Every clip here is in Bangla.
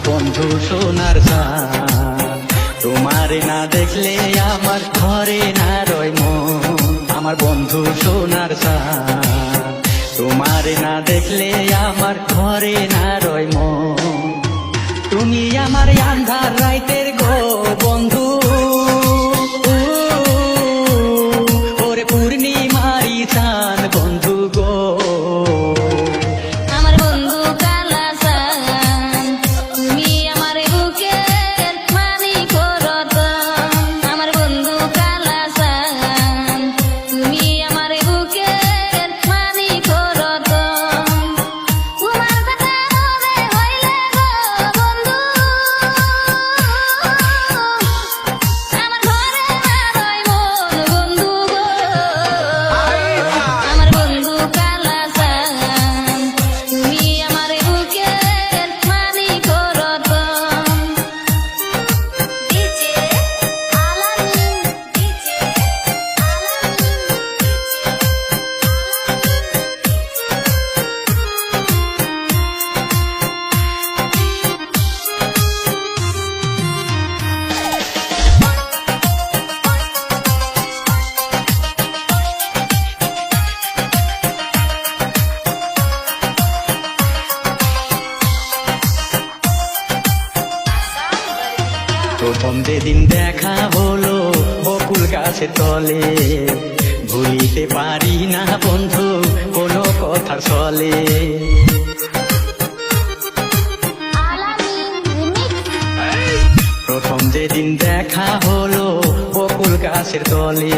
বন্ধু সোনার চাঁদ। তোমার না দেখলে আমার ঘরে না রয় মন। আমার বন্ধু সোনার চাঁদ। তোমার না দেখলে আমার ঘরে না রয় মন। তুমি আমার আন্ধার রাইতের প্রথম যেদিন দেখা হলো বকুল গাছের তলে ভুলিতে পারি না বন্ধু কোনো কথার চলে প্রথম যেদিন দেখা হলো বকুল গাছের তলে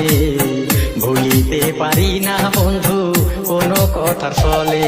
ভুলিতে পারি না বন্ধু কোনো কথার চলে